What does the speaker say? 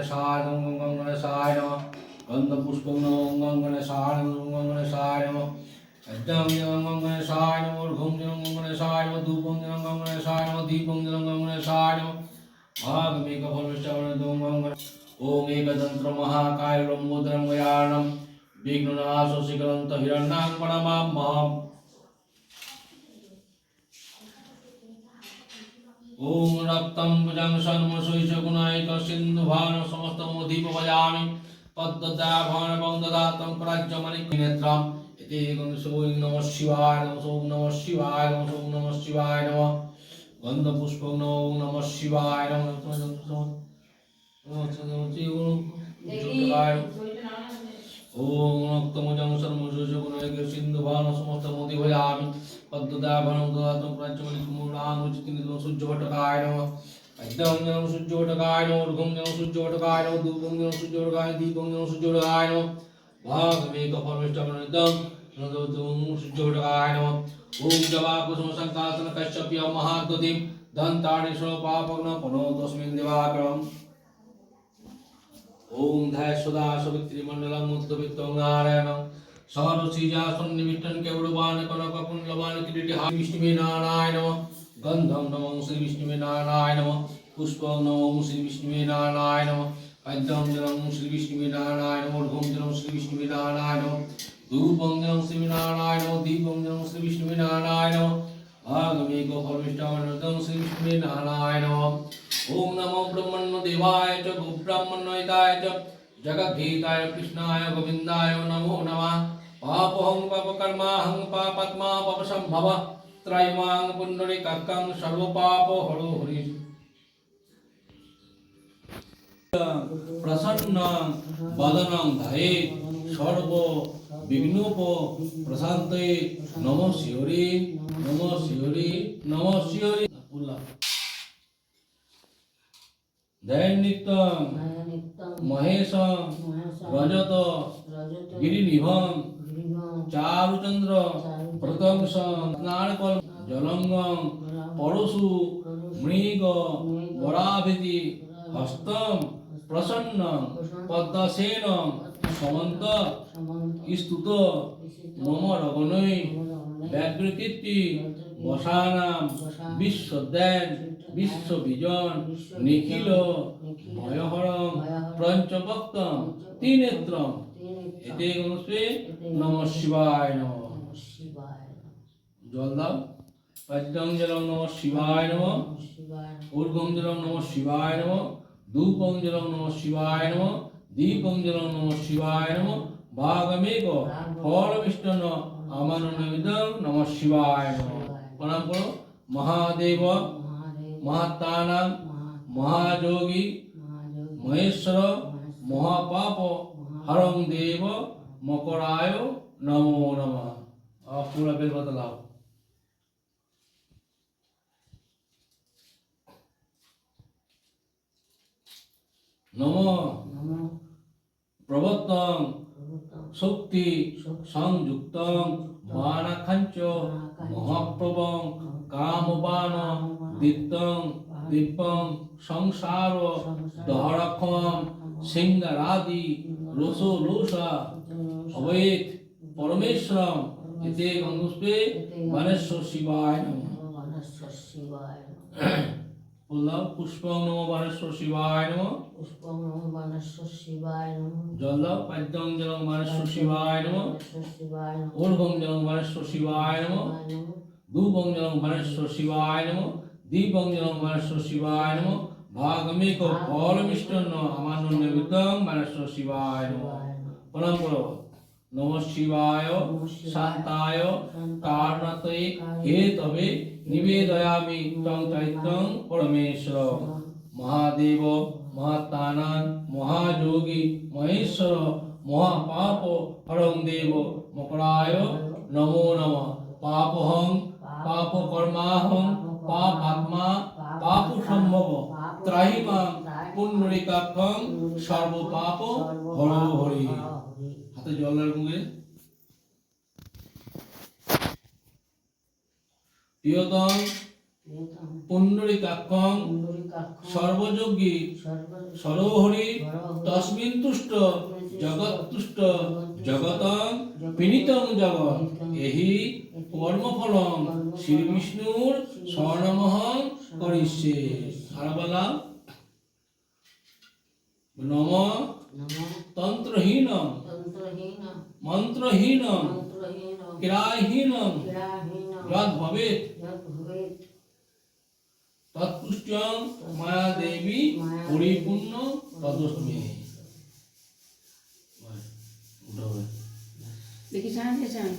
গণেশায় নম গং গণেশায় নম গন্ধ পুষ্প নম গং গণেশায় নম গং গণেশায় নম অজ্ঞাম জনম গং গণেশায় নম ঘুম জনম গং গণেশায় নম ধূপং জনম গং গণেশায় নম দীপং জনম গং গণেশায় নম ভাগমেক ফলশ্রবণ দং গং ওম একতন্ত্র মহাকায় লম্বোদরম গয়ানম বিঘ্ননাশ শিখরন্ত হিরণ্যাং ওম রক্তম ভুজং সন্মশৈষ গুণায়ক সিন্ধু ভান সমস্ত মোদীপ ভজামি পদ্মদা ভান বন্দদাতম প্রাজ্য মানিক নেত্রম এতে গং সৌং নম শিবায় নম সৌং নম শিবায় নম সৌং নম নম গন্ধ পুষ্প নম নম শিবায় নম ওং রক্তমজং সর্বশোষ গুণয়ক সিন্ধুভান সমস্ত মোদি ভয়ামি পদ্মদাভনং গদাতুং প্রাচ্যমণি কুমুরানুচিতিনি সূর্যভটকায় নমঃ। অদ্যং জনম সূর্যভটকায় নমঃ রুগং জনম সূর্যভটকায় নমঃ, দুর্গং জনম সূর্যভটকায় দীপং জনম সূর্যভটকায় নমঃ। ভাগমেক পরমেষ্টমনদং নদতুং সূর্যভটকায় নমঃ। ওম জবাকুসুম সংকাসন কশ্যপিয় মহাগতিম দন্তানি সর্বপাপগ্ন পনো তস্মিন দিবাকরম ওং ধায় সদা সবিত্রী মণ্ডলম উদ্যবিত্ত নারায়ণম সরসীজা সন্নিবিষ্টন কেবলবান কনক কুণ্ডলবান কিরীটি হা বিষ্ণুবে নারায়ণ গন্ধম নমঃ শ্রী বিষ্ণুবে নারায়ণ পুষ্পং নমঃ শ্রী বিষ্ণুবে নারায়ণ পদ্মম জলম শ্রী বিষ্ণুবে নারায়ণ অর্ঘম জলম শ্রী বিষ্ণুবে নারায়ণ ধূপং জলম শ্রী নারায়ণ দীপং জলম শ্রী বিষ্ণুবে নারায়ণ ভাগমে গোপরমিষ্টাম শ্রী বিষ্ণুবে নারায়ণ फलमिष्टावनृतं श्री विष्णुवे नारायण नमः ॐ नमो ब्रह्मण्य देवाय च गोब्राह्मण्यताय च जगद्गीताय कृष्णाय गोविन्दाय नमो नमः पापहं पापकर्माहं पापात्मा पापसम्भव ত্রাইমাং পুণ্ডরী কাকাং সর্বপাপ হর হরি প্রসন্ন বদনং ধায়ে সর্ব বিঘ্নোপ প্রশান্তে নম শিহরি নম শিহরি নম শিহরি দৈনিত্যং মহেশং রজত গিরিনিভং চারুচন্দ্র প্রতংস নারকল জলঙ্গম পরশু মৃগ বরাভীতি হস্তম প্রসন্ন পদ্মসেন সমন্ত স্তুত মম রগণৈ ব্যাঘ্রকীর্তি বসানাম বিশ্বদ্যান বিশ্ববিজন নিখিল ভয়হরম পঞ্চভক্তম ত্রিনেত্রম। এতে গণশ্রী নম শিবায় নম। জল দাও। পদ্মং জলং নম শিবায় নম। ঊর্ধ্বং জলং নম শিবায় নম। ধূপং জলং নম শিবায় নম। দীপং জলং নম শিবায় নম। ভাগমেক ফলমিষ্টন আমার নৈবেদং নম শিবায় নম। প্রণাম করো। মহাদেব মহাত্মানাং মহাযোগী মহেশ্বর মহাপাপ হরং দেব মকরায় নমো নমঃ। পুরা বেল বদলাও নম। প্রবর্তং শক্তি। সংযুক্তং বানাখাঞ্চ মহাপ্রভং কামবান দীপ্তং দিব্যং সংসার দহরক্ষম সিংহারাদি রসো রোষা অবৈত পরমেশ্বরম এতে গঙ্গুষ্পে বানেশ্বর শিবায় নমঃ বললাম পুষ্পং নম বানেশ্বর শিবায় নমঃ পুষ্পং নম বানেশ্বর শিবায় নম জল পাদ্যং জলং বানেশ্বর শিবায় নমঃ শিবায় নম ঊর্ধ্বং জলং বানেশ্বর শিবায় নমঃ ধূপং জলং বানেশ্বর শিবায় নমঃ দীপং জলং বানেশ্বর শিবায় নমঃ ভাগমেক ফলমিষ্টন্ন আমার নৈবেদ্যং বানেশ্বর শিবায় নমঃ প্রণাম করো নম শিবায়, শান্তায় কারণতে হে তবে নিবেদয়ামি তং চৈত্যং পরমেশ্বর মহাদেব মহাত্মানান মহাযোগী, মহেশ্বর, মহাপাপ হরং দেব, মকরায়, নমো নম। পাপহং পাপ কর্মাহং পাপ আত্মা পাপ সম্ভব ত্রাহিমাং পুণ্ডরিকাক্ষং সর্ব পাপ হর হরি। হাতে জল মুখে। প্রিয়তম প্রিয়তম পুণ্ডরিকাক্ষং সর্বযোগী সর্ব সরোহরি তস্মিন তুষ্ট জগৎতুষ্ট জগতং পিনিতং জগৎ। এহি কর্মফলং শ্রী বিষ্ণুর স্বর্ণমহং করিষ্যে। আর বললাম নম নম। তন্ত্রহীনম। मंत्रहीन। क्रियाहीन। यद तत्पुष्ट माया देवी परिपूर्ण देखिए जान जान